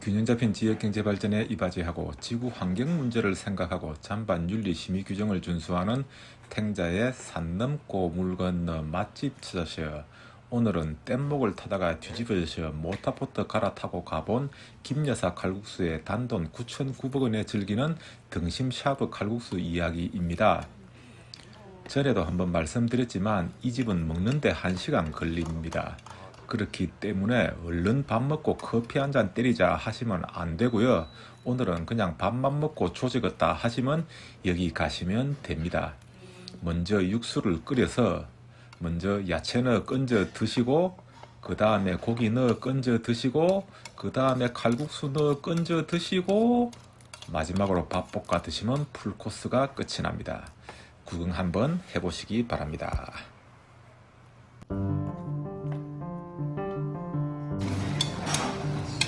균형 잡힌 지역 경제 발전에 이바지하고 지구 환경 문제를 생각하고 잔반 윤리 심의 규정을 준수하는 탱자의 산 넘고 물 건너 맛집 찾으셔. 오늘은 뗏목을 타다가 뒤집어져서 모타포트 갈아타고 가본 김여사 칼국수의 단돈 9,900원에 즐기는 등심 샤브 칼국수 이야기입니다. 전에도 한번 말씀드렸지만 이 집은 먹는데 1시간 걸립니다. 그렇기 때문에 얼른 밥 먹고 커피 한 잔 때리자 하시면 안 되고요. 오늘은 그냥 밥만 먹고 조직었다 하시면 여기 가시면 됩니다. 먼저 육수를 끓여서 먼저 야채 넣어 건져 드시고 그 다음에 고기 넣어 건져 드시고 그 다음에 칼국수 넣어 건져 드시고 마지막으로 밥 볶아 드시면 풀코스가 끝이 납니다. 구경 한번 해보시기 바랍니다.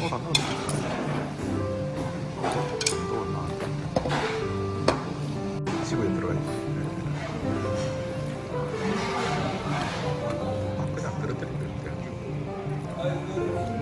쏘라 넣어. 집에 들어가 있어. 아, 그냥 떨어뜨리면 돼.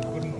네.